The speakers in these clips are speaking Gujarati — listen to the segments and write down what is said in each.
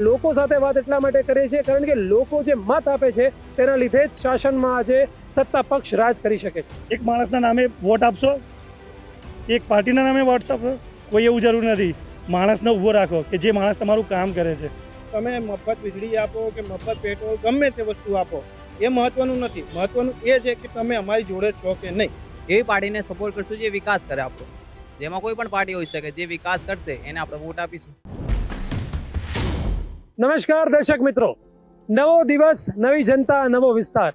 લોકો સાથે વાત એટલા માટે કરીએ છીએ કારણ કે લોકો જે મત આપે છે, તેના લીધે જ શાસનમાં આજે સત્તા પક્ષ રાજ કરી શકે છે. એક માણસના નામે વોટ આપશો? એક પાર્ટીના નામે વોટ્સઅપ કોઈ એવું જરૂર નથી. માણસને ઊભો રાખો કે જે માણસ તમારું કામ કરે છે. તમે મફત વીજળી આપો કે મફત પેટ્રોલ ગમે તે વસ્તુ આપો એ મહત્વનું નથી. મહત્વનું એ છે કે તમે અમારી જોડે છો કે નહીં. એવી પાર્ટીને સપોર્ટ કરશું જે વિકાસ કરે આપણો. જેમાં કોઈ પણ પાર્ટી હોઈ શકે જે વિકાસ કરશે એને આપણે વોટ આપીશું. નમસ્કાર દર્શક મિત્રો. નવો દિવસ નવી જનતા નવો વિસ્તાર.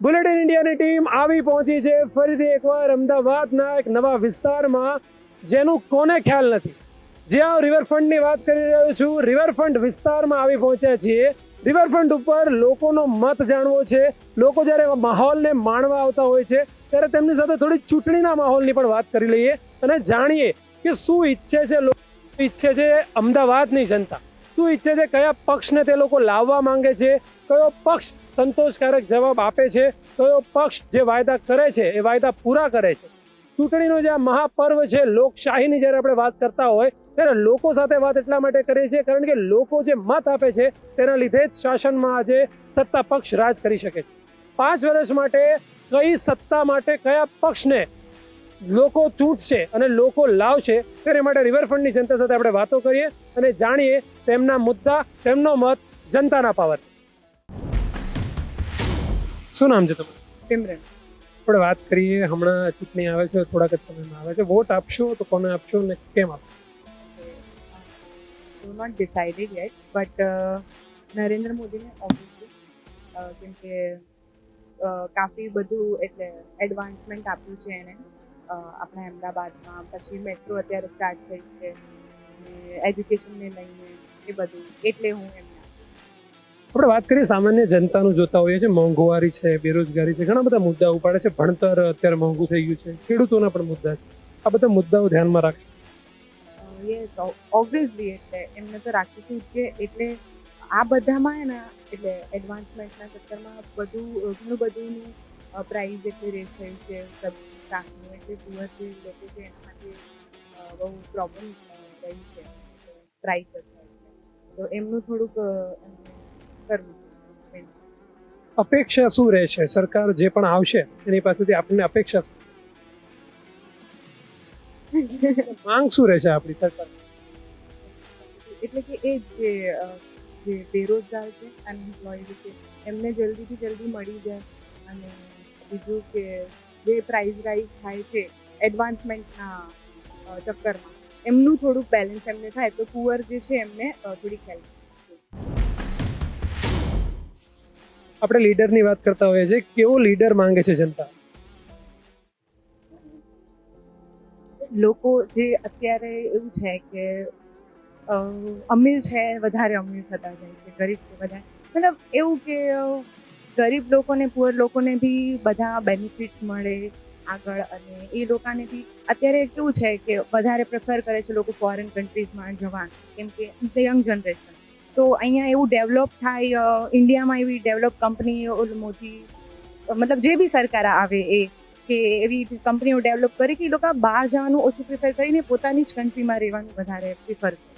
બુલેટિન ઇન્ડિયાની ટીમ આવી પહોંચી છે. ફરીથી એકવાર અમદાવાદના એક નવા વિસ્તારમાં જેનું કોને ખ્યાલ નથી. જ્યાં રિવરફ્રન્ટની વાત કરી રહ્યો છું, રિવરફ્રન્ટ વિસ્તારમાં આવી પહોંચ્યા છીએ. રિવરફ્રન્ટ ઉપર લોકોનો મત જાણવો છે. લોકો જ્યારે માહોલને માણવા આવતા હોય છે, ત્યારે તેમની સાથે થોડી ચૂંટણીના માહોલની પણ વાત કરી લઈએ અને જાણીએ કે શું ઈચ્છે છે લોકો ઈચ્છે છે અમદાવાદની જનતા? શું ઈચ્છે છે કયા પક્ષને તે લોકો લાવવા માંગે છે? કયો પક્ષ સંતોષકારક જવાબ આપે છે? કયો પક્ષ જે વાયદા કરે છે, એ વાયદા પૂરા કરે છે? ચૂંટણીનો જે આ મહાપર્વ છે, લોકશાહીની જ્યારે આપણે વાત કરતા હોય ત્યારે લોકો સાથે વાત એટલા માટે કરીએ છીએ કારણ કે લોકો જે મત આપે છે તેના લીધે જ શાસનમાં આજે સત્તા પક્ષ રાજ કરી શકે છે. પાંચ વર્ષ માટે કઈ સત્તા માટે કયા પક્ષને લોકો ચૂંટશે અને લોકો લાવશે તેના માટે રિવરફ્રન્ટની જનતા સાથે આપણે વાતો કરીએ અને જાણીએ તેમના મુદ્દા તેમનો મત જનતાના પાવર. શું નામ છે તમારું? સિમરન. આપણે વાત કરીએ હમણાં ચૂંટણી આવે છે થોડાક જ સમયમાં આવે છે. વોટ આપશો તો કોને આપશો ને કેમ આપશો? Do not decided yet but Narendra મોદીને ઓબ્વિયસલી કેમ કે કાફી બધું એટલે એડવાન્સમેન્ટ આપ્યું છે એને. આપણા અમદાવાદમાં, પછી મેટ્રો અત્યારે સ્ટાર્ટ થઈ છે. એજ્યુકેશનને લઈને એ બધું, એટલે હું આપીશ. આપણે વાત કરીએ સામાન્ય જનતાનું જોતા હોઈએ છીએ. મોંઘવારી છે, બેરોજગારી છે, ઘણા બધા મુદ્દાઓ ઉપાડે છે. ભણતર અત્યારે મોંઘું થઈ ગયું છે. ખેડૂતોના પણ મુદ્દા છે. આ બધા મુદ્દાઓ ધ્યાનમાં રાખજો તો ઓબ્વિયસલી એટલે એમને તો રાખીશું જ કે એટલે આ બધામાં હે ને, એટલે એડવાન્સમેન્ટના ચક્કરમાં બધું, ઘણું બધુંનું પ્રાઇઝ એટલે રેસ થયું છે શાકનું એટલે પુઅર જે લોકો છે એનામાંથી બહુ પ્રોબ્લેમ રહી છે પ્રાઇસ તો એમનું થોડુંક કરવું અપેક્ષા શું રહેશે? સરકાર જે પણ આવશે, એની પાસેથી આપણને અપેક્ષા? માંગ શું રહેશે આપણી સરકાર? એટલે કે એ જે જે બેરોજગાર છે અનએમ્પ્લોયડ છે એમને જલ્દીથી જલ્દી મળી જાય. અને બીજું કે જે પ્રાઇસ રાઇઝ થાય છે એડવાન્સમેન્ટના ચક્કરમાં એમનું થોડુંક બેલેન્સ એમને થાય તો પુઅર જે છે એમને થોડી થોડીક હેલ્પ આપણે લીડરની વાત કરતા હોઈએ છીએ કેવો લીડર માંગે છે જનતા? લોકો જે અત્યારે એવું છે કે અમીર છે, વધારે અમીર થતા જાય છે, ગરીબ છે વધારે મતલબ એવું કે ગરીબ લોકોને પુઅર લોકોને બી બધા બેનિફિટ્સ મળે આગળ અને એ લોકોને બી અત્યારે કેવું છે કે વધારે પ્રેફર કરે છે લોકો ફોરેન કન્ટ્રીઝમાં જવાનું કેમ કે યંગ જનરેશન તો અહીંયા એવું ડેવલપ થાય ઇન્ડિયામાં એવી ડેવલપ કંપનીઓ મોટી મતલબ જે બી સરકાર આવે એ કે એવી કંપનીઓ ડેવલપ કરે કે એ લોકો બહાર જવાનું ઓછું પ્રિફર કરીને પોતાની જ કન્ટ્રીમાં રહેવાનું વધારે પ્રિફર કરે.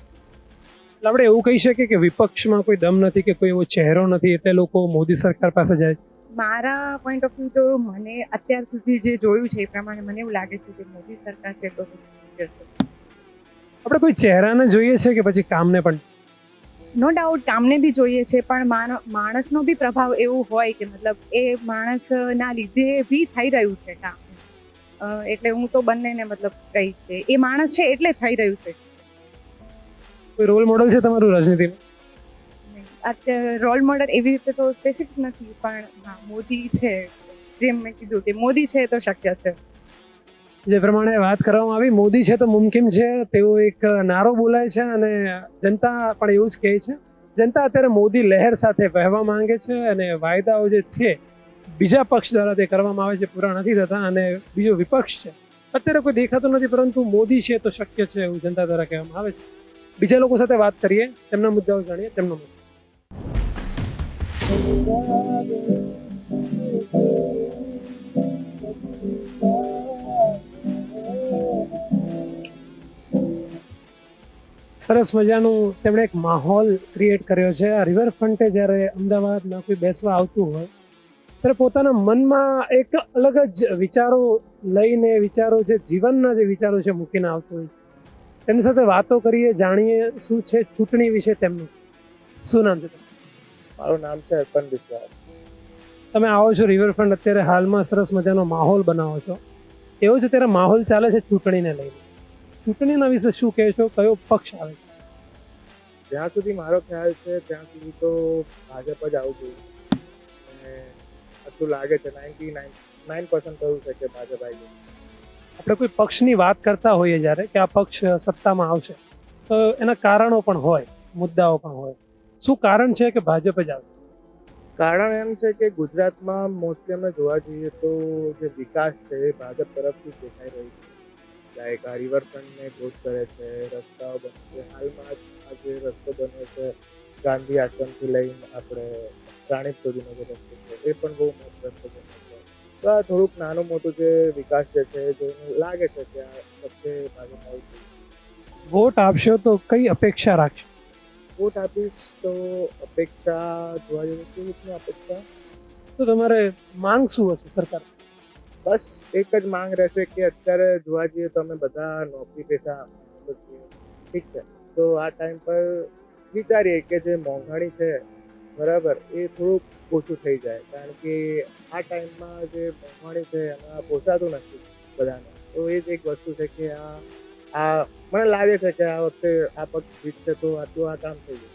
એટલે આપણે એવું કહી શકીએ કે વિપક્ષમાં કોઈ દમ નથી કે કોઈ એવો ચહેરો નથી એટલે લોકો મોદી સરકાર પાસે જાય. મારા પોઈન્ટ ઓફ વ્યૂ તો મને અત્યાર સુધી જે જોયું છે એ પ્રમાણે મને એવું લાગે છે કે મોદી સરકાર છે. આપણે કોઈ ચહેરાને જોઈએ છે કે પછી કામને પણ નો ડાઉટ કામને બી જોઈએ છે પણ માણ- માણસનો બી પ્રભાવ એવો હોય કે મતલબ એ માણસના લીધે બી થઈ રહ્યું છે કામ. એટલે હું તો બંનેને મતલબ કહીશ કે એ માણસ છે એટલે થઈ રહ્યું છે. કોઈ રોલ મોડલ છે તમારું રાજનીતિમાં? રોલ મોડલ એવી રીતે તો સ્પેસિફિક નથી પણ હા મોદી છે. જેમ મેં કીધું કે મોદી છે તો શક્ય છે. જે પ્રમાણે વાત કરવામાં આવી, મોદી છે તો મુમકિન છે તેવો એક નારો બોલાય છે અને જનતા પણ એવું જ કહે છે. જનતા અત્યારે મોદી લહેર સાથે વહેવા માંગે છે અને વાયદાઓ જે છે, બીજા પક્ષ દ્વારા તે કરવામાં આવે છે, પૂરા નથી થતા અને બીજો વિપક્ષ છે. અત્યારે કોઈ દેખાતો નથી, પરંતુ મોદી છે તો શક્ય છે એવું જનતા દ્વારા કહેવામાં આવે છે. બીજા લોકો સાથે વાત કરીએ, તેમના મુદ્દાઓ જાણીએ, તેમનો મુદ્દો. સરસ મજાનું તેમણે એક માહોલ ક્રિએટ કર્યો છે. આ રિવરફ્રન્ટે જ્યારે અમદાવાદમાં કોઈ બેસવા આવતું હોય ત્યારે પોતાના મનમાં એક અલગ જ વિચારો લઈને વિચારો જે જીવનના જે વિચારો છે મૂકીને આવતું હોય તેમની સાથે વાતો કરીએ જાણીએ શું છે ચૂંટણી વિશે તેમનું. શું નામ છે મારું નામ છે અર્પણ વિશ્વાસ તમે આવો છો રિવરફ્રન્ટ અત્યારે હાલમાં સરસ મજાનો માહોલ બનાવો છો. એવો જ અત્યારે માહોલ ચાલે છે ચૂંટણીને લઈને. ચૂંટણીના વિશે શું કહેશો કયો પક્ષ આવે જ્યાં સુધી મારો ખ્યાલ છે ત્યાં સુધી તો ભાજપ જ આવું જોઈએ. અને આટલું લાગે છે નાઇન્ટી નાઇન નાઇન પર્સન્ટ થયું છે કે ભાજપ આવી જશે. આપણે કોઈ પક્ષની વાત કરતા હોઈએ જ્યારે કે આ પક્ષ સત્તામાં આવશે તો એના કારણો પણ હોય મુદ્દાઓ પણ હોય. શું કારણ છે કે ભાજપ જ આવે? કારણ એમ છે કે ગુજરાતમાં મોસ્ટલી અમે જોવા જઈએ તો જે વિકાસ છે એ ભાજપ તરફથી દેખાઈ રહ્યું છે. લાઈક આ રિવરફ્રન્ટને ગ્રોથ કરે છે રસ્તાઓ બને છે હાલમાં આ જે રસ્તો બન્યો છે ગાંધી આશ્રમથી લઈને આપણે રાણીપ સુધીનો જે રસ્તો છે એ પણ બહુ મોટો રસ્તો બન્યો છે. તો આ થોડુંક નાનું મોટું જે વિકાસ જે છે જોઈને લાગે છે કે આ વચ્ચે આવવું જોઈએ વોટ આપશો તો કઈ અપેક્ષા રાખશો? વોટ આપીશ તો અપેક્ષા જોવા જઈએ કેવી રીતની અપેક્ષા? તો તમારે માંગ શું હશે સરકાર બસ એક જ માંગ રહેશે કે અત્યારે જોવા જઈએ તો અમે બધા નોકરી પેશા ઠીક છે. તો આ ટાઈમ પર વિચારીએ કે જે મોંઘવાણી છે, બરાબર, એ થોડુંક ઓછું થઈ જાય. કારણ કે આ ટાઈમમાં જે મોંઘવાણી છે, એમાં પોસાતું નથી બધાને. તો એ જ એક વસ્તુ છે કે આ આ મને લાગે છે કે આ વખતે આ પક્ષ જીતશે તો આટલું આ કામ થઈ જશે.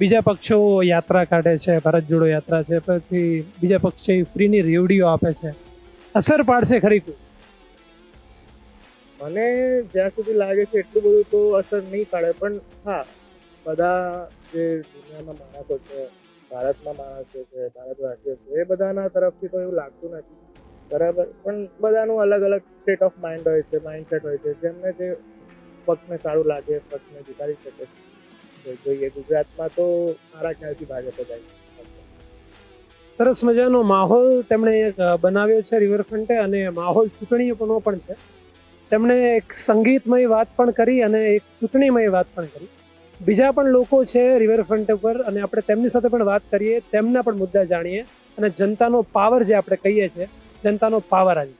બીજા પક્ષો યાત્રા કાઢે છે, ભારત જોડો યાત્રા છે, પછી બીજા પક્ષે ફ્રીની રેવડીઓ આપે છે. અસર પાડશે ખરી તું મને જ્યાં સુધી લાગે છે એટલું બધું તો અસર નહીં પાડે, પણ હા, બધા જે દુનિયામાં માણસો છે ભારતમાં માણસો છે, ભારતવાસીઓ છે, એ બધાના તરફથી તો એવું લાગતું નથી. બરાબર? પણ બધાનું અલગ અલગ સ્ટેટ ઓફ માઇન્ડ હોય છે માઇન્ડસેટ હોય છે, જેમને જે પક્ષને સારું લાગે, પક્ષને જીતાડી શકે છે. જોઈએ, ગુજરાતમાં તો મારા ખ્યાલથી ભાજપ જાય આવી સરસ મજાનો માહોલ તેમણે એક બનાવ્યો છે રિવરફ્રન્ટે અને માહોલ ચૂંટણીનો પણ છે. તેમણે એક સંગીતમય વાત પણ કરી અને એક ચૂંટણીમય વાત પણ કરી. બીજા પણ લોકો છે રિવરફ્રન્ટ ઉપર અને આપણે તેમની સાથે પણ વાત કરીએ તેમના પણ મુદ્દા જાણીએ અને જનતાનો પાવર જે આપણે કહીએ છીએ જનતાનો પાવર આજે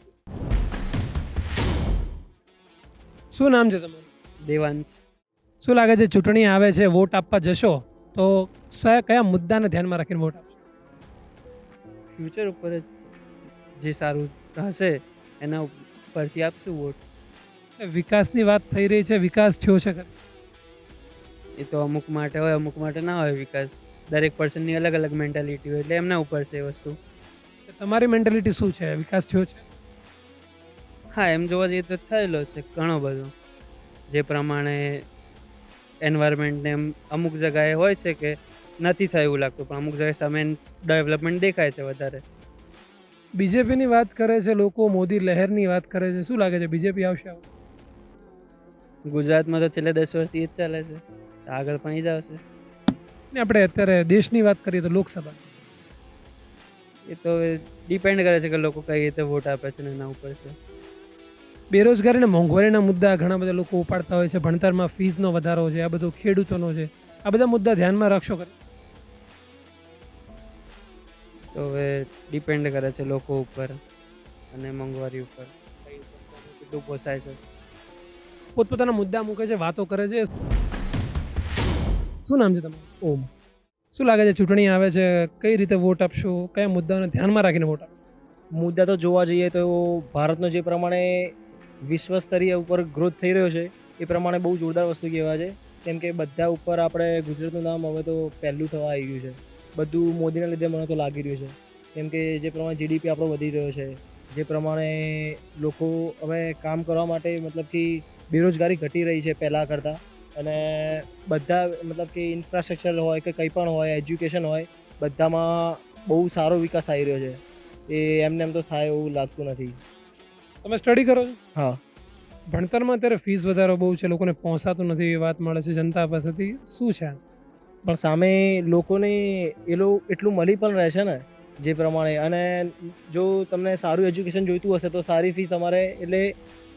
શું નામ છે તમારું? દેવાંશ. શું લાગે છે ચૂંટણી આવે છે વોટ આપવા જશો? તો કયા મુદ્દાને ધ્યાનમાં રાખીને વોટ આપશો? ફ્યુચર ઉપર જ જે સારું હશે એના ઉપરથી આપશું વોટ વિકાસની વાત થઈ રહી છે વિકાસ થયો છે? એ તો અમુક માટે હોય અમુક માટે ના હોય વિકાસ. દરેક પર્સનની અલગ અલગ મેન્ટાલિટી હોય એટલે એમના ઉપર છે એ વસ્તુ. તમારી મેન્ટાલિટી શું છે? વિકાસ થયો છે? હા એમ જોવા જઈએ તો થયેલો છે ઘણો બધો. જે પ્રમાણે એન્વાયરમેન્ટને એમ અમુક જગાએ હોય છે કે નથી થાય એવું લાગતું પણ અમુક જગ્યાએ સામે ડેવલપમેન્ટ દેખાય છે વધારે. બીજેપીની વાત કરે છે લોકો મોદી લહેરની વાત કરે છે. શું લાગે છે બીજેપી આવશે ગુજરાતમાં તો છેલ્લે દસ વર્ષથી એ જ ચાલે છે આગળ પણ એ જ આવશે. ને આપણે અત્યારે દેશની વાત કરીએ તો લોકસભા. એ તો ડિપેન્ડ કરે છે કે લોકો કઈ રીતે વોટ આપે છે ને એના ઉપર છે. બેરોજગારી અને મોંઘવારીના મુદ્દા ઘણા બધા લોકો ઉપાડતા હોય છે ભણતરમાં ફીસનો વધારો છે આ બધું ખેડૂતોનો છે. આ બધા મુદ્દા ધ્યાનમાં રાખશો ખરી? તો હવે ડિપેન્ડ કરે છે લોકો ઉપર અને મોંઘવારી ઉપર. કઈ કેટલું પોસાય છે? પોતપોતાના મુદ્દા મૂકે છે વાતો કરે છે. શું નામ છે તમારું? ઓમ. શું લાગે છે ચૂંટણી આવે છે? કઈ રીતે વોટ આપશો? કયા મુદ્દાઓને ધ્યાનમાં રાખીને વોટ આપશો? મુદ્દા તો જોવા જઈએ તો ભારતનો જે પ્રમાણે વિશ્વ સ્તરીય ઉપર ગ્રોથ થઈ રહ્યો છે એ પ્રમાણે બહુ જોરદાર વસ્તુ કહેવાય છે. કેમ કે બધા ઉપર આપણે ગુજરાતનું નામ હવે તો પહેલું થવા આવી ગયું છે. બધું મોદીના લીધે મને તો લાગી રહ્યું છે. કેમ કે જે પ્રમાણે જીડીપી આપણો વધી રહ્યો છે જે પ્રમાણે લોકો હવે કામ કરવા માટે મતલબ કે બેરોજગારી ઘટી રહી છે પહેલાં કરતાં. અને બધા મતલબ કે ઇન્ફ્રાસ્ટ્રક્ચર હોય કે કંઈ પણ હોય એજ્યુકેશન હોય બધામાં બહુ સારો વિકાસ આવી રહ્યો છે. એ એમને એમ તો થાય એવું લાગતું નથી. તમે સ્ટડી કરો છો? હા. ભણતરમાં અત્યારે ફીસ વધારો બહુ છે લોકોને પહોંચાતું નથી એ વાત મળે છે જનતા પાસેથી. શું છે? પણ સામે લોકોને એલો એટલું મળી પણ રહે છે ને, જે પ્રમાણે. અને જો તમને સારું એજ્યુકેશન જોઈતું હશે તો સારી ફી તમારે, એટલે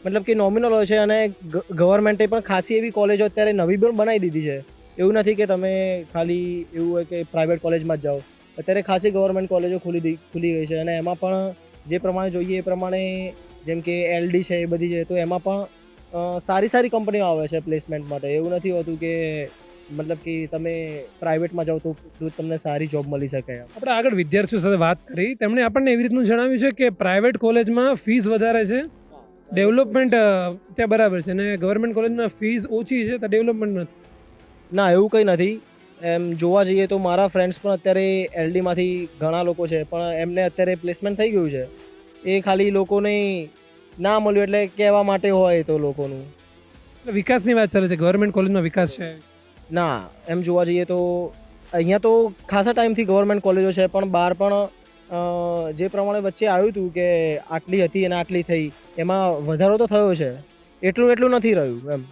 મતલબ કે નોમિનલ હોય છે અને ગવર્મેન્ટે પણ ખાસી એવી કોલેજો અત્યારે નવી પણ બનાવી દીધી છે. એવું નથી કે તમે ખાલી એવું હોય કે પ્રાઇવેટ કોલેજમાં જ જાઓ. અત્યારે ખાસી ગવર્મેન્ટ કોલેજો ખુલી ખુલી ગઈ છે અને એમાં પણ જે પ્રમાણે જોઈએ એ પ્રમાણે જેમ કે એલડી છે એ બધી છે તો એમાં પણ સારી સારી કંપનીઓ આવે છે પ્લેસમેન્ટ માટે. એવું નથી હોતું કે મતલબ કે તમે પ્રાઇવેટમાં જાઓ તો તમને સારી જોબ મળી શકે આપણે આગળ વિદ્યાર્થીઓ સાથે વાત કરી. તેમણે આપણને એવી રીતનું જણાવ્યું છે કે પ્રાઇવેટ કોલેજમાં ફીસ વધારે છે. ડેવલપમેન્ટ ત્યાં બરાબર છે. અને ગવર્મેન્ટ કોલેજમાં ફીસ ઓછી છે તો ડેવલપમેન્ટ નથી. ના એવું કંઈ નથી. એમ જોવા જઈએ તો મારા ફ્રેન્ડ્સ પણ અત્યારે એલડીમાંથી ઘણા લોકો છે પણ એમને અત્યારે પ્લેસમેન્ટ થઈ ગયું છે. એ ખાલી લોકોને ના મળ્યું એટલે કહેવા માટે હોય તો લોકોનું. વિકાસની વાત ચાલે છે. ગવર્મેન્ટ કોલેજમાં વિકાસ છે. ના એમ જોવા જઈએ તો અહીંયા તો ખાસા ટાઈમથી ગવર્મેન્ટ કોલેજો છે પણ બહાર પણ જે પ્રમાણે વચ્ચે આવ્યું હતું કે આટલી હતી અને આટલી થઈ એમાં વધારો તો થયો છે. એટલું એટલું નથી રહ્યું એમ.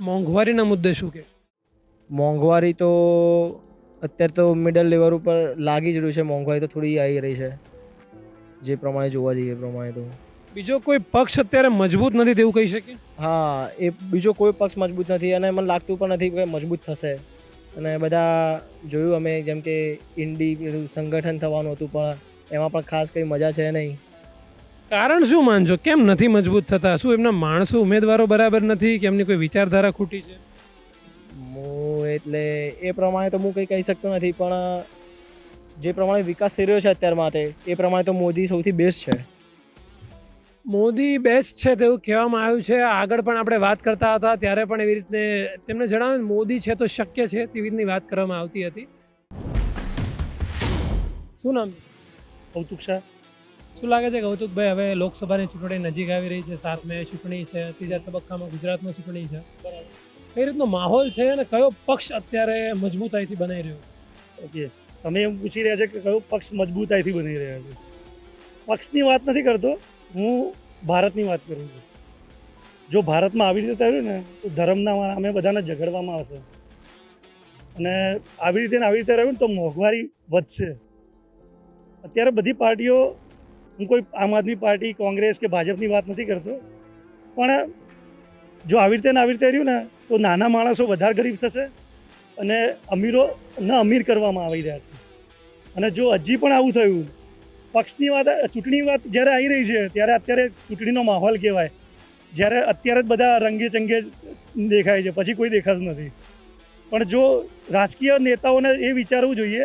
મોંઘવારીના મુદ્દે શું કે? મોંઘવારી તો અત્યારે તો મિડલ લેવલ ઉપર લાગી જ રહ્યું છે મોંઘવારી તો થોડી આવી રહી છે. જે પ્રમાણે જોવા જઈએ પ્રમાણે તો. બીજો કોઈ પક્ષ અત્યારે મજબૂત નથી તેવું કહી શકીએ? હા એ બીજો કોઈ પક્ષ મજબૂત નથી અને મને લાગતું પણ નથી કે મજબૂત થશે. અને બધા જોયું અમે જેમ કે ઇન્ડી પેલું સંગઠન થવાનું હતું પણ એમાં પણ ખાસ કંઈ મજા છે નહીં. કારણ શું માનજો? કેમ નથી મજબૂત થતા? શું એમના માણસો ઉમેદવારો બરાબર નથી? કે એમની કોઈ વિચારધારા ખૂટી છે? હું એટલે એ પ્રમાણે તો હું કંઈ કહી શકતો નથી પણ જે પ્રમાણે વિકાસ થઈ રહ્યો છે અત્યાર માટે એ પ્રમાણે તો મોદી સૌથી બેસ્ટ છે. મોદી બેસ્ટ છે તેવું કહેવામાં આવ્યું છે. આગળ પણ આપણે વાત કરતા હતા ત્યારે પણ એવી રીતને તેમણે જણાવ્યું મોદી છે તો શક્ય છે તેવી રીતની વાત કરવામાં આવતી હતી. શું નામ? કૌતુક શાહ. શું લાગે છે કૌતુકભાઈ હવે લોકસભાની ચૂંટણી નજીક આવી રહી છે સાતમે ચૂંટણી છે ત્રીજા તબક્કામાં ગુજરાતમાં ચૂંટણી છે. કઈ રીતનો માહોલ છે અને કયો પક્ષ અત્યારે મજબૂતાઈથી બનાવી રહ્યો? ઓકે તમે એમ પૂછી રહ્યા છે કે કયો પક્ષ મજબૂતાઈથી બની રહ્યા છે. પક્ષની વાત નથી કરતો હું ભારતની વાત કરું છું. જો ભારતમાં આવી રીતે થયું ને, તો ધર્મના અમે બધાને ઝઘડવામાં આવશે. અને આવી રીતે આવી રીતે રહ્યું ને, તો મોંઘવારી વધશે. અત્યારે બધી પાર્ટીઓ હું કોઈ આમ આદમી પાર્ટી, કોંગ્રેસ કે ભાજપની વાત નથી કરતો. પણ જો આવી રીતે ને આવી રીતે રહ્યું ને, તો નાના માણસો વધારે ગરીબ થશે અને અમીરો ન અમીર કરવામાં આવી રહ્યા છે. અને જો હજી પણ આવું થયું પક્ષની વાત ચૂંટણી વાત જ્યારે આવી રહી છે, ત્યારે અત્યારે ચૂંટણીનો માહોલ કહેવાય. જ્યારે અત્યારે જ બધા રંગે ચંગે દેખાય છે, પછી કોઈ દેખાતું નથી. પણ જો રાજકીય નેતાઓને એ વિચારવું જોઈએ,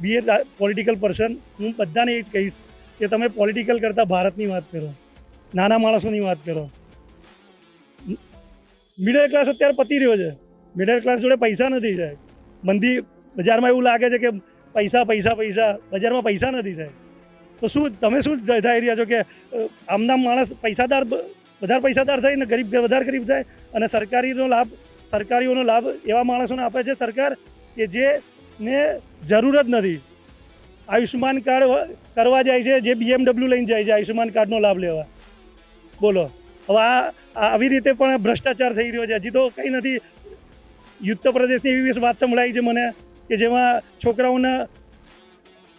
બી એ પોલિટિકલ પર્સન હું બધાને એ જ કહીશ કે તમે પોલિટિકલ કરતાં ભારતની વાત કરો, નાના માણસોની વાત કરો. મિડલ ક્લાસ અત્યારે પતી રહ્યો છે. મિડલ ક્લાસ જોડે પૈસા નથી સાહેબ. મંદી બજારમાં એવું લાગે છે કે પૈસા પૈસા પૈસા, બજારમાં પૈસા નથી સાહેબ. તો શું તમે શું થઈ રહ્યા છો કે આમના માણસ પૈસાદાર વધારે પૈસાદાર થાય ને ગરીબ વધારે ગરીબ થાય? અને સરકારીનો લાભ સરકારીઓનો લાભ એવા માણસોને આપે છે સરકાર કે જેને જરૂર જ નથી. આયુષ્યમાન કાર્ડ કરવા જાય છે, જે બીએમડબલ્યુ લઈને જાય છે, આયુષ્યમાન કાર્ડનો લાભ લેવા. બોલો. હવે આ આવી રીતે પણ ભ્રષ્ટાચાર થઈ રહ્યો છે. હજી તો કંઈ નથી. યુદ્ધ પ્રદેશની એવી વાત સંભળાઈ છે મને કે જેમાં છોકરાઓને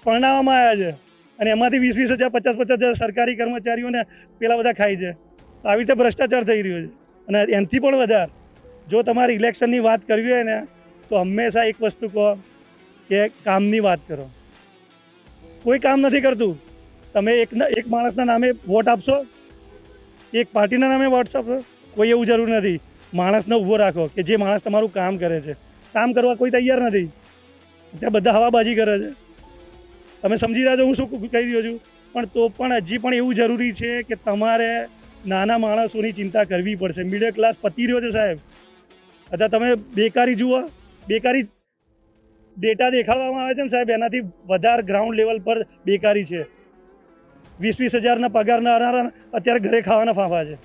પરણાવવામાં આવ્યા છે. અને એમાંથી વીસ વીસ હજાર, પચાસ પચાસ હજાર સરકારી કર્મચારીઓને પેલા બધા ખાય છે. તો આવી રીતે ભ્રષ્ટાચાર થઈ રહ્યો છે. અને એનાથી પણ વધારે, જો તમારે ઇલેક્શનની વાત કરવી હોય ને, તો હંમેશા એક વસ્તુ કહો કે કામની વાત કરો. કોઈ કામ નથી કરતું. તમે એક એક માણસના નામે વોટ આપશો, એક પાર્ટીના નામે વોટ આપશો, કોઈ એવું જરૂર નથી. માણસને ઊભો રાખો કે જે માણસ તમારું કામ કરે છે. કામ કરવા કોઈ તૈયાર નથી. ત્યાં બધા હવાબાજી કરે છે. તમે સમજી રહ્યા છો હું શું કહી રહ્યો છું? પણ તો પણ હજી પણ એવું જરૂરી છે કે તમારે નાના માણસોની ચિંતા કરવી પડશે. મિડલ ક્લાસ પતી રહ્યો છે સાહેબ. અથવા તમે બેકારી જુઓ. બેકારી ડેટા દેખાડવામાં આવે છે ને સાહેબ, એનાથી વધારે ગ્રાઉન્ડ લેવલ પર બેકારી છે. વીસ વીસ હજારના પગારના અત્યારે ઘરે ખાવાના ફાંફા છે.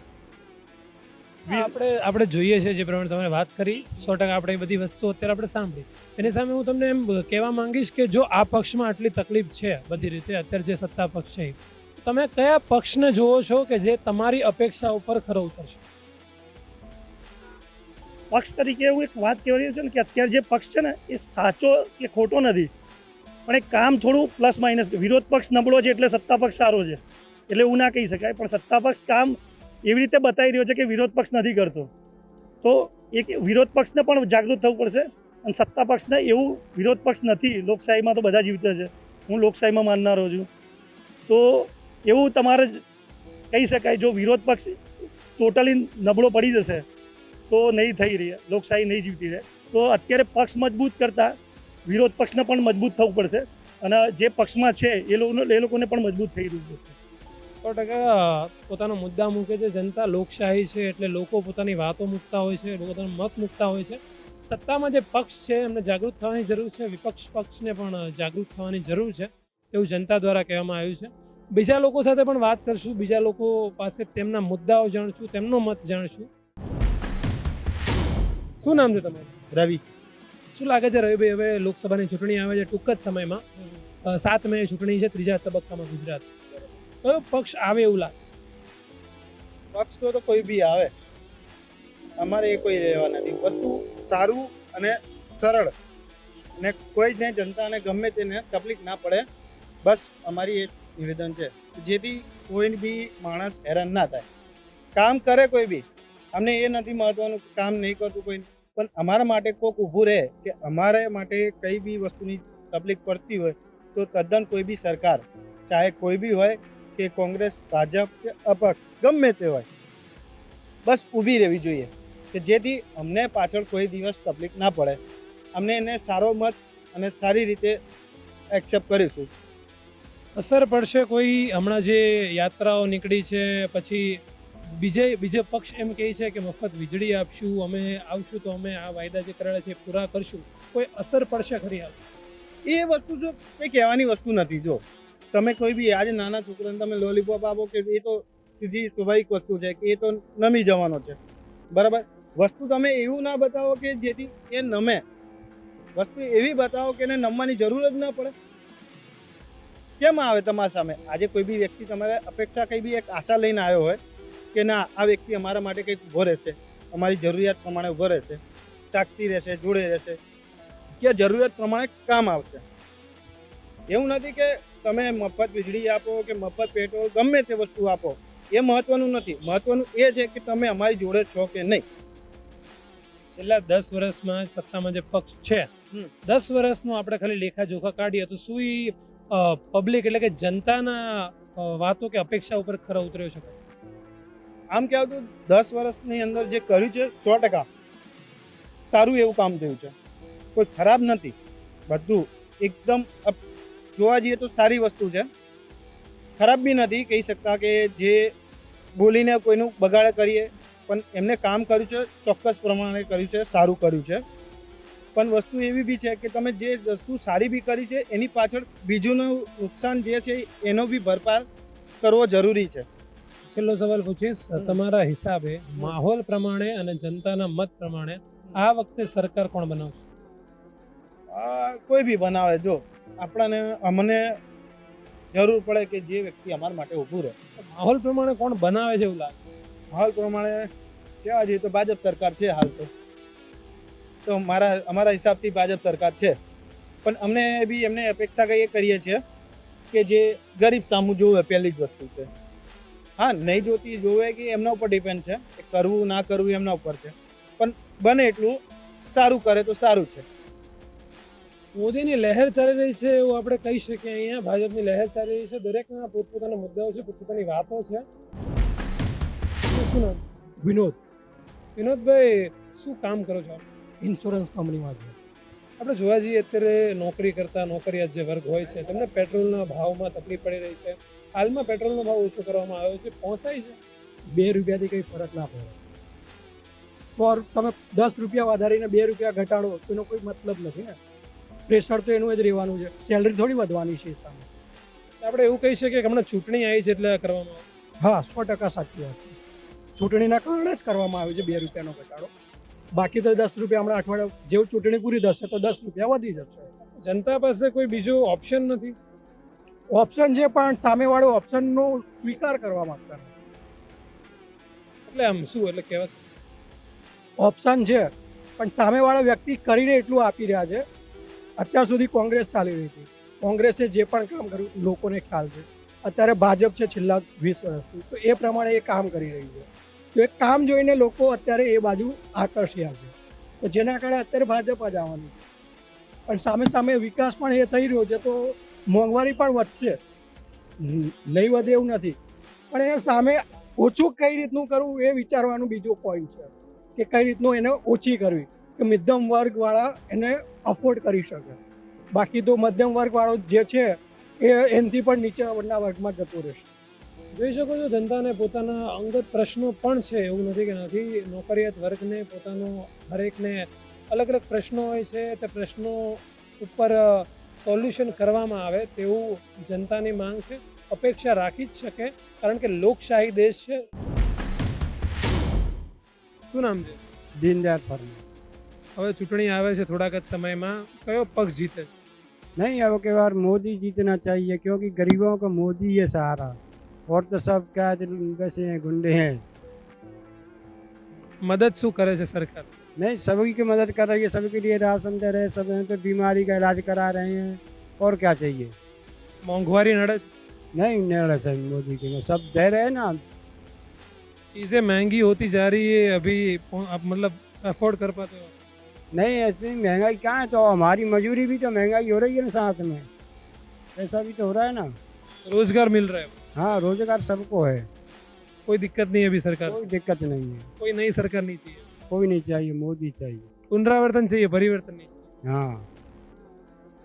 આપણે આપણે જોઈએ છે જે પ્રમાણે તમે વાત કરી સો ટકા આપણે એ બધી વસ્તુ અત્યારે આપણે સાંભળી. એની સામે હું તમને એમ કહેવા માંગીશ કે જો આ પક્ષમાં આટલી તકલીફ છે બધી રીતે અત્યારે જે સત્તા પક્ષ છે તમે કયા પક્ષને જુઓ છો કે જે તમારી અપેક્ષા ઉપર ખરો ઉતરશે? પક્ષ તરીકે એવું એક વાત કહેવા રહ્યો ને કે અત્યારે જે પક્ષ છે ને એ સાચો કે ખોટો નથી. પણ એ કામ થોડું પ્લસ માઇનસ વિરોધ પક્ષ નબળો છે એટલે સત્તા પક્ષ સારો છે. એટલે એવું ના કહી શકાય પણ સત્તા પક્ષ કામ એવી રીતે બતાવી રહ્યો છે કે વિરોધ પક્ષ નથી કરતો. તો એક વિરોધ પક્ષને પણ જાગૃત થવું પડશે અને સત્તા પક્ષને એવું વિરોધ પક્ષ નથી. લોકશાહીમાં તો બધા જીવતા છે. હું લોકશાહીમાં માનનારો છું. તો એવું તમારે કહી શકાય, જો વિરોધ પક્ષ ટોટલી નબળો પડી જશે, તો નહીં થઈ રહી, લોકશાહી નહીં જીવતી રહે. તો અત્યારે પક્ષ મજબૂત કરતાં વિરોધ પક્ષને પણ મજબૂત થવું પડશે અને જે પક્ષમાં છે એ લોકોને એ લોકોને પણ મજબૂત થઈ રહ્યું છે સો ટકા પોતાનો મુદ્દા મૂકે છે. જનતા લોકશાહી છે એટલે લોકો પોતાની વાતો મૂકતા હોય છે પોતાનો મત મૂકતા હોય છે. સત્તામાં જે પક્ષ છે એમને જાગૃત થવાની જરૂર છે. વિપક્ષ પક્ષને પણ જાગૃત થવાની જરૂર છે એવું જનતા દ્વારા કહેવામાં આવ્યું છે. બીજા લોકો સાથે પણ વાત કરશું. બીજા લોકો પાસે તેમના મુદ્દાઓ જાણશું તેમનો મત જાણશું. શું નામ છે તમારું? રવિ. શું લાગે છે રવિભાઈ હવે લોકસભાની ચૂંટણી આવે છે ટૂંક જ સમયમાં. સાત મે ચૂંટણી છે ત્રીજા તબક્કામાં ગુજરાત. કયો પક્ષ આવે એવું લાગે. પક્ષ તો તો કોઈ બી આવે. અમારે એ કોઈ રહેવા નથી. વસ્તુ સારું અને સરળ. અને કોઈ જ જનતાને ગમે તેને તકલીફ ના પડે. બસ અમારી એક નિવેદન છે. જેથી કોઈ બી માણસ હેરાન ના થાય. કામ કરે કોઈ બી. અમને એ નથી મહત્વનું કામ નહીં કરતું કોઈ પણ અમારા માટે કોઈક ઊભું રહે કે અમારા માટે કઈ બી વસ્તુની તકલીફ પડતી હોય તો તદ્દન કોઈ બી સરકાર, ચાહે કોઈ બી હોય કે કોંગ્રેસ ભાજપ કે અપક્ષ ગમે તે હોય બસ ઊભી રહેવી જોઈએ કે જેથી અમને પાછળ કોઈ દિવસ તકલીફ ના પડે. અમને એને સારો મત અને સારી રીતે એક્સેપ્ટ કરીશું. અસર પડશે કોઈ હમણાં જે યાત્રાઓ નીકળી છે પછી બીજે બીજે પક્ષ એમ કહે છે કે મફત વીજળી આપશું અમે આવશું તો અમે આ વાયદા જે કરેલા છે એ પૂરા કરશું. કોઈ અસર પડશે ખરી એ વસ્તુ જો કંઈ કહેવાની વસ્તુ નથી જો. તમે કોઈ બી આજે નાના છોકરાને તમે લોલીપોપ આપો કે એ તો સીધી સ્વાભાવિક વસ્તુ છે કે એ તો નમી જવાનો છે. બરાબર? વસ્તુ તમે એવું ના બતાવો કે જેથી એ નમે. વસ્તુ એવી બતાવો કે એને નમવાની જરૂર જ ના પડે. કેમ આવે તમારા સામે? આજે કોઈ બી વ્યક્તિ તમારે અપેક્ષા કંઈ બી એક આશા લઈને આવ્યો હોય કે ના, આ વ્યક્તિ અમારા માટે કંઈક ઊભો રહેશે. અમારી જરૂરિયાત પ્રમાણે ઊભો રહેશે. સાક્ષી રહેશે, જોડે રહેશે. કે જરૂરિયાત પ્રમાણે કામ આવશે. એવું નથી કે તમે મફત વીજળી આપો કે મફત પેટ્રોલ ગમે તે વસ્તુ આપો એ મહત્વનું નથી. મહત્વનું એ છે કે તમે અમારી જોડે છો કે નહીં. છેલ્લા દસ વર્ષમાં સત્તામાં જે પક્ષ છે. દસ વર્ષનું આપણે ખાલી લેખા જોખા કાઢીએ તો શું ઈ પબ્લિક એટલે કે જનતાના વાતો કે અપેક્ષા ઉપર ખરા ઉતર્યો છે? આમ કહેવાય તો દસ વર્ષની અંદર જે કર્યું છે સો ટકા. સારું એવું કામ થયું છે. કોઈ ખરાબ નથી. બધું એકદમ જોવા જઈએ તો સારી વસ્તુ છે. ખરાબ બી નથી કહી શકતા કે જે બોલીને કોઈનું બગાડ કરીએ પણ એમને કામ કર્યું છે ચોક્કસ પ્રમાણે કર્યું છે સારું કર્યું છે. પણ વસ્તુ એવી બી છે કે તમે જે વસ્તુ સારી બી કરી છે એની પાછળ બીજુંનું નુકસાન જે છે એનો બી ભરપાર કરવો જરૂરી છે. છેલ્લો સવાલ પૂછીશ તમારા હિસાબે માહોલ પ્રમાણે અને જનતાના મત પ્રમાણે આ વખતે સરકાર કોણ બનાવશે? કોઈ બી બનાવે જો. આપણને અમને જરૂર પડે કે જે વ્યક્તિ અમારા માટે ઊભું રહે. માહોલ પ્રમાણે કોણ બનાવે છે એવું લાગે? માહોલ પ્રમાણે કહેવા જઈએ તો ભાજપ સરકાર છે હાલ તો. તો મારા અમારા હિસાબથી ભાજપ સરકાર છે. પણ અમને બી એમને અપેક્ષા કઈ એ કરીએ છીએ કે જે ગરીબ સામું જોવે પહેલી જ વસ્તુ છે. હા નહીં જોતી જોવે કે એમના ઉપર ડિપેન્ડ છે. કે કરવું ના કરવું એમના ઉપર છે. પણ બને એટલું સારું કરે તો સારું છે. મોદીની લહેર ચાલી રહી છે એવું આપણે કહી શકીએ. અહીંયા ભાજપની લહેર ચાલી રહી છે. દરેકના પોતપોતાના મુદ્દાઓ છે પોતપોતાની વાતો છે. શું નામ? વિનોદ. વિનોદભાઈ શું કામ કરો છો? ઇન્સ્યોરન્સ કંપનીમાં છો. આપણે જોવા જઈએ અત્યારે નોકરી કરતા નોકરિયાત જે વર્ગ હોય છે તમને પેટ્રોલના ભાવમાં તકલીફ પડી રહી છે. હાલમાં પેટ્રોલનો ભાવ ઓછો કરવામાં આવ્યો છે. પહોંચાય છે? બે રૂપિયાથી કંઈ ફરક ના પડે. સો તમે દસ રૂપિયા વધારીને બે રૂપિયા ઘટાડો એનો કોઈ મતલબ નથી ને. પ્રેશર તો એનું જ રહેવાનું છે. સેલરી થોડી વધવાની છે સામે આપણે એવું કહી શકીએ કે હમણાં ચૂંટણી આવી છે એટલે કરવામાં હા સો ટકા સાચી વાત છે. ચૂંટણીના કારણે જ કરવામાં આવ્યું છે બે રૂપિયાનો ઘટાડો. બાકી તો દસ રૂપિયા હમણાં અઠવાડિયા જેવું ચૂંટણી પૂરી થશે તો દસ રૂપિયા વધી જશે. જનતા પાસે કોઈ બીજો ઓપ્શન નથી? ઓપ્શન છે પણ સામેવાળો ઓપ્શનનો સ્વીકાર કરવા માંગતા નથી. એટલે આમ શું એટલે કહેવા ઓપ્શન છે પણ સામેવાળા વ્યક્તિ કરીને એટલું આપી રહ્યા છે અત્યાર સુધી કોંગ્રેસ ચાલી રહી હતી. કોંગ્રેસે જે પણ કામ કર્યું, લોકોને ખ્યાલ છે. અત્યારે ભાજપ છે છેલ્લા વીસ વર્ષથી. તો એ પ્રમાણે એ કામ કરી રહ્યું છે. તો એ કામ જોઈને લોકો અત્યારે એ બાજુ આકર્ષ્યા છે. તો જેના કારણે અત્યારે ભાજપ જ આવવાની. પણ સામે સામે વિકાસ પણ એ થઈ રહ્યો છે, તો મોંઘવારી પણ વધશે. નહીં વધે એવું નથી. પણ એના સામે ઓછું કઈ રીતનું કરવું એ વિચારવાનું બીજો પોઈન્ટ છે. કે કઈ રીતનું એને ઓછી કરવી. કે મધ્યમ વર્ગવાળા એને અફોર્ડ કરી શકે. બાકી તો મધ્યમ વર્ગવાળો જે છે એ એનાથી પણ નીચેના વર્ગમાં જતો રહેશે. જોઈ શકો છો ધંધાને પોતાના અંગત પ્રશ્નો પણ છે એવું નથી કે નથી. નોકરિયાત વર્ગને પોતાનો હરેકને અલગ અલગ પ્રશ્નો હોય છે તે પ્રશ્નો ઉપર સોલ્યુશન કરવામાં આવે તેવું જનતાની માંગ છે. અપેક્ષા રાખી જ શકે કારણ કે લોકશાહી દેશ છે. શું નામ છે? દીનદયાળ શર્મા. હવે ચૂંટણી આવે છે થોડાક જ સમયમાં કયો પક્ષ જીતે नहीं अब के बार मोदी जीतना चाहिए क्योंकि गरीबों को मोदी है सहारा और तो सब क्या वैसे हैं गुंडे हैं મદદ શું કરે છે સરકાર नहीं सभी की मदद कर रही है सभी के लिए राशन दे रहे हैं सब यहाँ पे बीमारी का इलाज करा रहे हैं और क्या चाहिए મોંઘવારી નડે છે नहीं नहीं सर मोदी के सब दे रहे हैं ना चीज़ें महंगी होती जा रही है अभी पो- आप मतलब अफोर्ड कर पाते हो नहीं ऐसी महंगाई क्या है तो हमारी मजूरी भी तो महंगाई हो रही है ना साथ में ऐसा भी तो हो रहा है ना रोजगार मिल रहा है हाँ रोजगार सबको है कोई दिक्कत नहीं है अभी सरकार कोई दिक्कत नहीं है कोई नई सरकार नहीं चाहिए कोई नहीं चाहिए मोदी चाहिए પુનરાવર્તન चाहिए પરિવર્તન નહીં चाहिए हाँ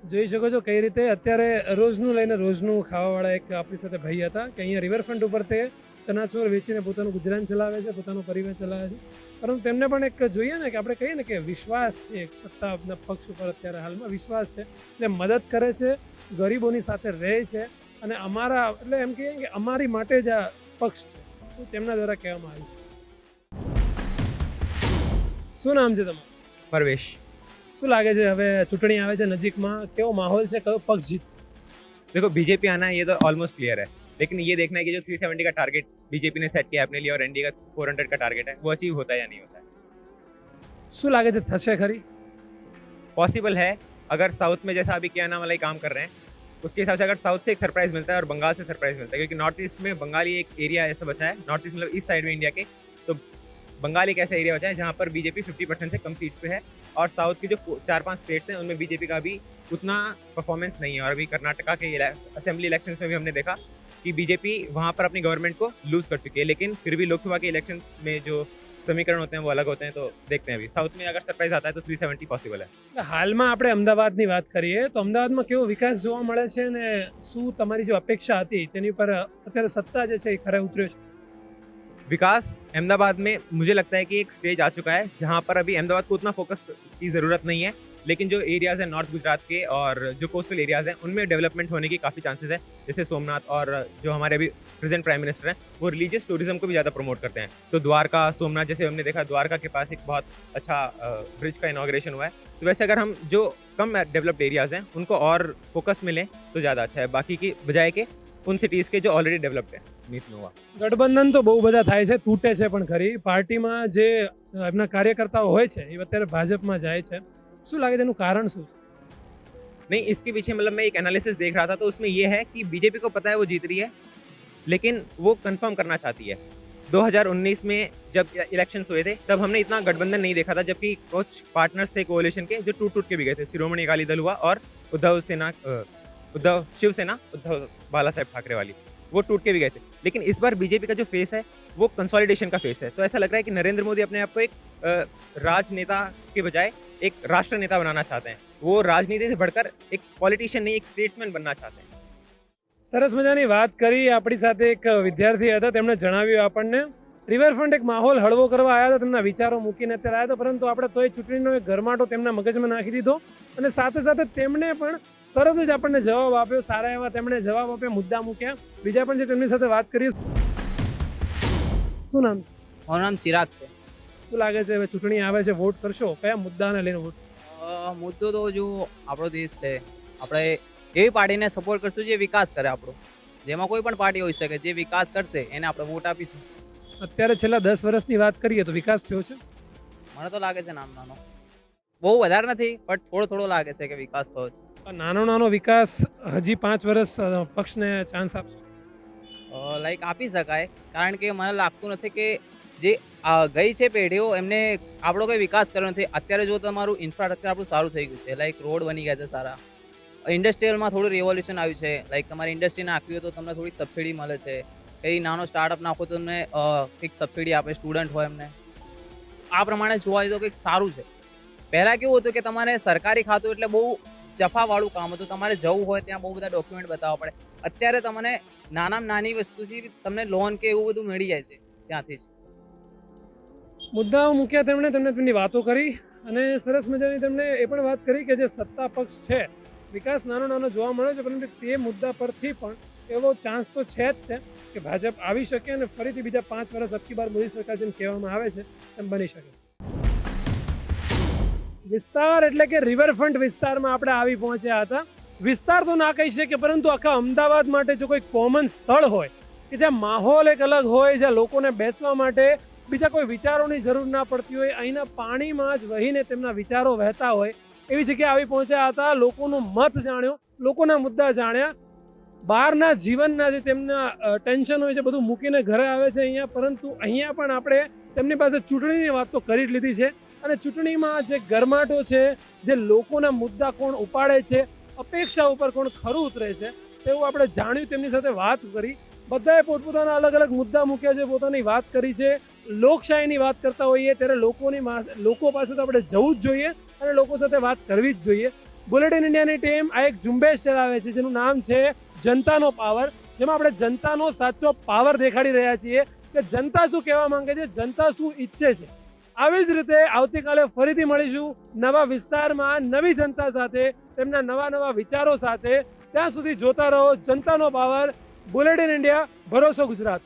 જોઈ શકો છો કઈ રીતે અત્યારે રોજનું લઈને રોજનું ખાવાવાળા એક આપણી સાથે ભાઈ હતા કે અહીંયા રિવરફ્રન્ટ ઉપર તે ચણાચોર વેચીને પોતાનું ગુજરાન ચલાવે છે પોતાનો પરિવાર ચલાવે છે. પરંતુ તેમને પણ એક જોઈએ ને કે આપણે કહીએ ને કે વિશ્વાસ છે એક સત્તા પક્ષ ઉપર અત્યારે હાલમાં વિશ્વાસ છે એટલે મદદ કરે છે ગરીબોની સાથે રહે છે અને અમારા એટલે એમ કહીએ કે અમારી માટે જ આ પક્ષ છે. તેમના દ્વારા કહેવામાં આવ્યું છે. શું નામ છે તમારું? પરવેશ. શું લાગે છે હવે ચૂંટણી આવે છે નજીકમાં? કેવો માહોલ છે? કયો પક્ષ જીતશે? દેખો બીજેપી આના એ તો ઓલમોસ્ટ ક્લિયર હે. लेकिन ये देखना है कि जो 370 का टारगेट बीजेपी ने सेट किया है अपने लिए और एनडी का 400 का टारगेट है वो अचीव होता है या नहीं होता है શું લાગે છે થશે ખરી पॉसिबल है अगर साउथ में जैसा अभी क्या नाम वाला काम कर रहे हैं उसके हिसाब से अगर साउथ से एक सरप्राइज मिलता है और बंगाल से सरप्राइज मिलता है क्योंकि नॉर्थ ईस्ट में बंगाल ही एक एरिया ऐसा बचा है नॉर्थ ईस्ट मतलब इस साइड में इंडिया के तो बंगाल एक ऐसा एरिया बचा है जहाँ पर बीजेपी 50 परसेंट से कम सीट्स पे है और साउथ की जो फो- चार पांच स्टेट्स हैं उनमें बीजेपी का अभी उतना परफॉर्मेंस नहीं है और अभी कर्नाटका के असेंबली इलेक्शंस में भी हमने देखा कि बीजेपी वहाँ पर अपनी गवर्नमेंट को लूज कर चुकी है लेकिन फिर भी लोकसभा के इलेक्शंस में जो समीकरण होते हैं वो अलग होते हैं तो देखते हैं अभी साउथ में अगर सरप्राइज आता है तो 370 पॉसिबल है એટલે હાલમાં આપણે અમદાવાદની વાત કરીએ તો અમદાવાદમાં કેવો વિકાસ જોવા મળે છે અને શું તમારી जो અપેક્ષા હતી તેની ઉપર અત્યારે સત્તા જે છે એ ખરે ઉતર્યો છે विकास अहमदाबाद में मुझे लगता है कि एक स्टेज आ चुका है जहाँ पर अभी अहमदाबाद को उतना फोकस की ज़रूरत नहीं है लेकिन जो एरियाज़ हैं नॉर्थ गुजरात के और जो कोस्टल एरियाज़ हैं उनमें डेवलपमेंट होने की काफ़ी चांसेस है जैसे सोमनाथ और जो हमारे अभी प्रेजेंट प्राइम मिनिस्टर हैं वो रिलीजियस टूरिज्म को भी ज़्यादा प्रमोट करते हैं तो द्वारका सोमनाथ जैसे हमने देखा द्वारका के पास एक बहुत अच्छा ब्रिज का इनाग्रेशन हुआ है तो वैसे अगर हम जो कम डेवलप्ड एरियाज़ हैं उनको और फोकस मिले तो ज़्यादा अच्छा है बाकी की बजाय के उन सिटीज़ के जो ऑलरेडी डेवलप्ड है मिस नोवा ગઠબંધન તો બહુ બધા થાય છે તૂટે છે પણ ખરી પાર્ટીમાં જે એમના કાર્યકર્તાઓ હોય છે એ અત્યારે ભાજપમાં જાય છે શું લાગે તેનું કારણ શું છે नहीं इसके पीछे मतलब मैं एक एनालिसिस देख रहा था तो उसमें ये है कि बीजेपी को पता है वो जीत रही है लेकिन वो कंफर्म करना चाहती है 2019 में जब इलेक्शंस हुए थे तब हमने इतना गठबंधन नहीं देखा था जबकि कुछ पार्टनर्स थे कोalition के जो टूट टूट के भी गए थे शिरोमणि अकाली दल हुआ और उद्धव सेना अ, उद्धव शिवसेना उद्धव बाला साहेब ठाकरे वाली वो टूट के भी गए थे लेकिन इस बार बीजेपी का जो फेस है वो कंसोलिडेशन का फेस है तो ऐसा लग रहा है कि नरेंद्र मोदी अपने आप को एक अ, राजनेता के बजाय एक राष्ट्र नेता बनाना चाहते हैं वो राजनीति से बढ़कर एक पॉलिटिशियन नहीं एक स्टेट्समैन बनना चाहते हैं સરસ મજાની વાત કરી આપણી સાથે એક વિદ્યાર્થી હતા તેમણે જણાવ્યું આપણને રિવરફ્રન્ટ એક માહોલ હળવો કરવા આવ્યા હતા તેમના વિચારો મૂકીને અત્યારે આવ્યા હતા પરંતુ આપણે તોય ચૂંટણીનો એક ગરમાટો તેમના મગજમાં નાખી દીધો અને સાથે સાથે તેમણે પણ તરત જ આપણને જવાબ આપ્યો સારા એવા તેમણે જવાબ આપ્યા મુદ્દા મૂક્યા બીજા પણ છે તેમની સાથે વાત કરીએ શું નામ મારું નામ ચિરાગ છે શું લાગે છે? હવે ચૂંટણી આવે છે વોટ કરશો? કયા મુદ્દાને લઈને વોટ મુદ્દો તો જો આપણો દેશ છે. આપણે એવી પાર્ટીને સપોર્ટ કરશું જે વિકાસ કરે આપણો. જેમાં કોઈ પણ પાર્ટી હોઈ શકે જે વિકાસ કરશે એને આપણે વોટ આપીશું. અત્યારે છેલ્લા દસ વર્ષની વાત કરીએ તો વિકાસ થયો છે? મને તો લાગે છે નાનો નાનો. બહુ વધારે નથી બટ થોડો થોડો લાગે છે કે વિકાસ થયો છે. નાનો નાનો વિકાસ હજી પાંચ વર્ષ પક્ષને ચાન્સ આપશે? લાઈક આપી શકાય. કારણ કે મને લાગતું નથી કે જે ગઈ છે પેઢીઓ, એમને આપણો કંઈ વિકાસ કર્યો નથી. અત્યારે જો તમારું ઇન્ફ્રાસ્ટ્રક્ચર આપણું સારું થઈ ગયું છે લાઈક રોડ બની ગયા છે સારા. ઇન્ડસ્ટ્રીયલમાં થોડું રિવોલ્યુશન આવ્યું છે લાઈક તમારી ઇન્ડસ્ટ્રી નાખવી હોય તો તમને થોડીક સબસિડી મળે છે. કંઈ નાનો સ્ટાર્ટઅપ નાખો તો તમને કંઈક સબસિડી આપે સ્ટુડન્ટ હોય એમને. આ પ્રમાણે જોવા જઈએ તો કંઈક સારું છે. પહેલાં કેવું હતું કે તમારે સરકારી ખાતું એટલે બહુ જફાવાળું કામ હતું. તમારે જવું હોય ત્યાં બહુ બધા ડોક્યુમેન્ટ બતાવવા પડે. અત્યારે તમને નાનામાં નાની વસ્તુથી તમને લોન કે એવું બધું મળી જાય છે ત્યાંથી જ. મુદ્દાઓ મૂક્યા તેમણે તેમને તેમની વાતો કરી અને સરસ મજાની તેમણે એ પણ વાત કરી કે જે સત્તા પક્ષ છે, વિકાસ નાનો નાનો જોવા મળે છે, પરંતુ તે મુદ્દા પરથી પણ એવો ચાન્સ તો છે જ તે કે ભાજપ આવી શકે અને ફરીથી બીજા પાંચ વર્ષ અબકી બાર મોદી સરકાર જેમ કહેવામાં આવે છે, તેમ બની શકે. વિસ્તાર એટલે કે રિવરફ્રન્ટ વિસ્તારમાં આપણે આવી પહોંચ્યા હતા. વિસ્તાર તો ના કહી શકીએ, પરંતુ આખા અમદાવાદ માટે જો કોઈ કોમન સ્થળ હોય કે જ્યાં માહોલ એક અલગ હોય, જ્યાં લોકોને બેસવા માટે બીજા કોઈ વિચારોની જરૂર ના પડતી હોય, અહીંના પાણીમાં જ વહીને તેમના વિચારો વહેતા હોય, એવી જગ્યાએ આવી પહોંચ્યા હતા, લોકોનો મત જાણ્યો, લોકોના મુદ્દા જાણ્યા, બહારના જીવનના જે તેમના ટેન્શન હોય છે, બધું મૂકીને ઘરે આવે છે અહીંયા, પરંતુ અહીંયા પણ આપણે તેમની પાસે ચૂંટણીની વાત તો કરી જ લીધી છે અને ચૂંટણીમાં જે ગરમાટો છે, જે લોકોના મુદ્દા કોણ ઉપાડે છે, અપેક્ષા ઉપર કોણ ખરું ઉતરે છે, તેવું આપણે જાણ્યું, તેમની સાથે વાત કરી, બધાએ પોતપોતાના અલગ અલગ મુદ્દા મૂક્યા છે, પોતાની વાત કરી છે લોકશાહીની વાત કરતા હોઈએ ત્યારે લોકોની લોકો પાસે તો આપણે જવું જ જોઈએ અને લોકો સાથે વાત કરવી જ જોઈએ. બુલેટિન ઇન્ડિયાની ટીમ આ એક ઝુંબેશ ચલાવે છે, જેનું નામ છે જનતાનો પાવર જેમાં આપણે જનતાનો સાચો પાવર દેખાડી રહ્યા છીએ કે જનતા શું કહેવા માંગે છે, જનતા શું ઈચ્છે છે. આવી જ રીતે આવતીકાલે ફરીથી મળીશું નવા વિસ્તારમાં નવી જનતા સાથે, તેમના નવા નવા વિચારો સાથે. ત્યાં સુધી જોતા રહો જનતાનો પાવર બુલેટિન ઇન્ડિયા ભરોસો ગુજરાત.